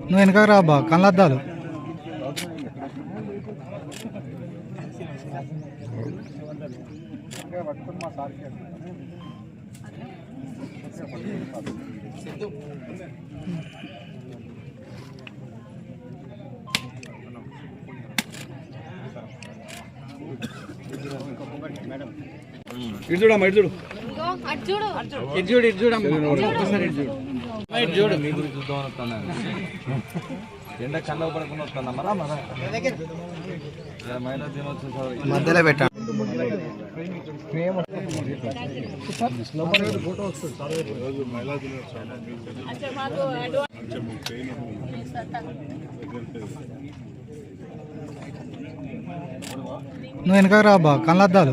నువ్వు వెనక రాబా కళ్ళద్దాలు. ఇటు చూడమ్మా ఇటు చూడు చూడు. ఇటు చూడు ఇటు చూడమ్మా ఒక్కసారి ఇటు చూడు. ఇటు చూడు. మీ గురించి చూద్దాం వస్తున్నాను ఎండ కళ్ళ పడకుండా వస్తున్నా మరా మరా ఇలా మహిళా దినోత్సవం సభ- మధ్యలో పెట్టా. అచ్చా మాకు అడ్వాన్స్ నువ్వు వెనక రా బా కళ్ళద్దాలు.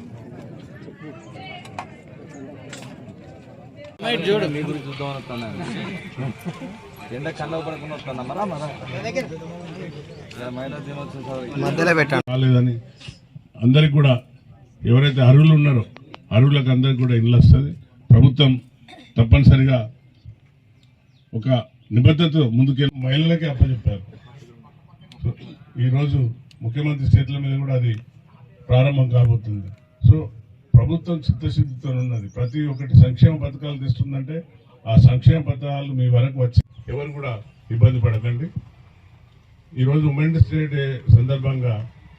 చూడు. మీ గురించి చూద్దాం వస్తున్నాను ఎండ కళ్ళ పడకుండా వస్తున్నా మరా మరా? ఇలా మహిళా దినోత్సవం సభ- మధ్యలో పెట్టా రాలేదని అందరికి కూడా ఎవరైతే అర్హులు ఉన్నారో అర్హులకు అందరికి కూడా ఇల్లు వస్తుంది. ప్రభుత్వం తప్పనిసరిగా ఒక నిబద్ధతతో ముందుకెళ్ళి మహిళలకే అప్పచెప్పారు. సో ఈరోజు ముఖ్యమంత్రి చేతుల మీద కూడా అది ప్రారంభం కాబోతుంది. సో ప్రభుత్వం చిత్తశుద్ధితో ఉన్నది ప్రతి ఒక్కటి సంక్షేమ పథకాలు తెస్తుందంటే ఆ సంక్షేమ పథకాలు మీ వరకు వచ్చి ఎవరు కూడా ఇబ్బంది పడకండి. ఈరోజు ఉమెన్స్ డే సందర్భంగా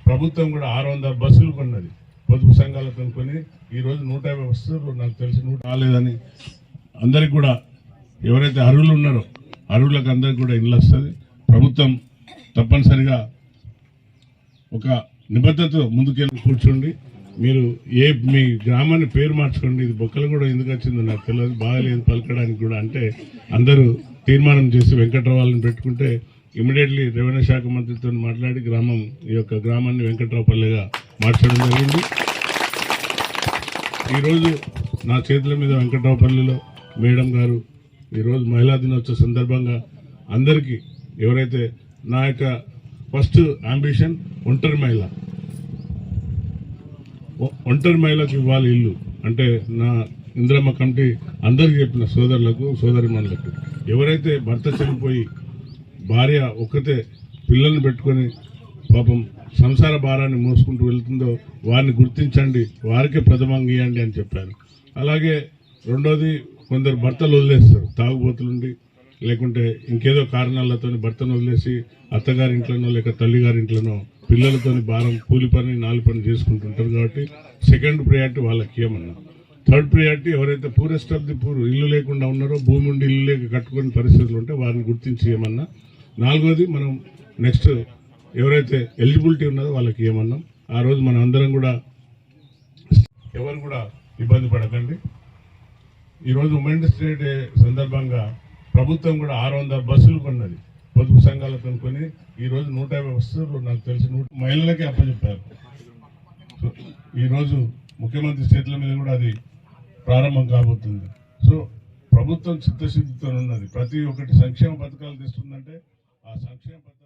ప్రభుత్వం కూడా ఆరు వందల బస్సులు కొన్నది. పొదుపు సంఘాలు కొనుక్కొని ఈరోజు నూట యాభై బస్సులు నాకు తెలిసి నూట రాలేదని అందరికి కూడా ఎవరైతే అర్హులు ఉన్నారో అర్హులకు అందరికి కూడా ఇల్లు వస్తుంది. ప్రభుత్వం తప్పనిసరిగా ఒక నిబద్ధతతో ముందుకెళ్ళి కూర్చోండి. మీరు ఏ మీ గ్రామాన్ని పేరు మార్చుకోండి ఇది బొక్కలు కూడా ఎందుకు వచ్చిందో నాకు తెలియదు బాగాలేదు పలకడానికి కూడా. అంటే అందరూ తీర్మానం చేసి వెంకట్రావాలని పెట్టుకుంటే ఇమీడియట్లీ రెవెన్యూ శాఖ మంత్రితో మాట్లాడి గ్రామం ఈ యొక్క గ్రామాన్ని వెంకట్రావు పల్లెగా మార్చడం జరిగింది. ఈరోజు నా చేతుల మీద వెంకట్రావుపల్లిలో మేడం గారు ఈరోజు మహిళా దినోత్సవ సందర్భంగా అందరికీ ఎవరైతే నా యొక్క ఫస్ట్ అంబిషన్ ఒంటరి మహిళ ఒంటరి మహిళకు ఇవ్వాలి ఇల్లు. అంటే నా ఇంద్రమ్మ కమిటీ అందరికి చెప్పిన సోదరులకు సోదరిమణులకు ఎవరైతే భర్త చనిపోయి భార్య ఒక్కతే పిల్లల్ని పెట్టుకొని పాపం సంసార భారాన్ని మోసుకుంటూ వెళ్తుందో వారిని గుర్తించండి వారికే ప్రథమంగా ఇవ్వండి అని చెప్పారు. అలాగే రెండోది కొందరు భర్తలు వదిలేస్తారు తాగుబోతులుండి లేకుంటే ఇంకేదో కారణాలతో భర్తను వదిలేసి అత్తగారి ఇంట్లోనో లేక తల్లిగారింట్లోనో పిల్లలతోని భారం కూలి పని నాలుగు పని చేసుకుంటుంటారు కాబట్టి సెకండ్ ప్రియారిటీ వాళ్ళకి ఏమన్నా. థర్డ్ ప్రియారిటీ ఎవరైతే పూరెస్ట్ ఆఫ్ ది పూర్ ఇల్లు లేకుండా ఉన్నారో భూమి ఉండి ఇల్లు లేక కట్టుకునే పరిస్థితులు ఉంటే వారిని గుర్తించి ఏమన్నా. నాలుగోది మనం నెక్స్ట్ ఎవరైతే ఎలిజిబిలిటీ ఉన్నదో వాళ్ళకి ఏమన్నాం. ఆ రోజు మనం అందరం కూడా ఎవరు కూడా ఇబ్బంది పడకండి. ఈరోజు ఉమెన్స్ డే సందర్భంగా ప్రభుత్వం కూడా ఆరు వందల బస్సులు కొన్నది. పొదుపు సంఘాలతో కొని ఈరోజు నూట యాభై వస్తువులు నాకు తెలిసి నూట మహిళలకే అప్పచెప్పారు. సో ఈరోజు ముఖ్యమంత్రి చేతుల మీద కూడా అది ప్రారంభం కాబోతుంది. సో ప్రభుత్వం చిత్తశుద్ధితో ఉన్నది ప్రతి ఒక్కటి సంక్షేమ పథకాలు తెస్తుందంటే ఆ సంక్షేమ పథకాలు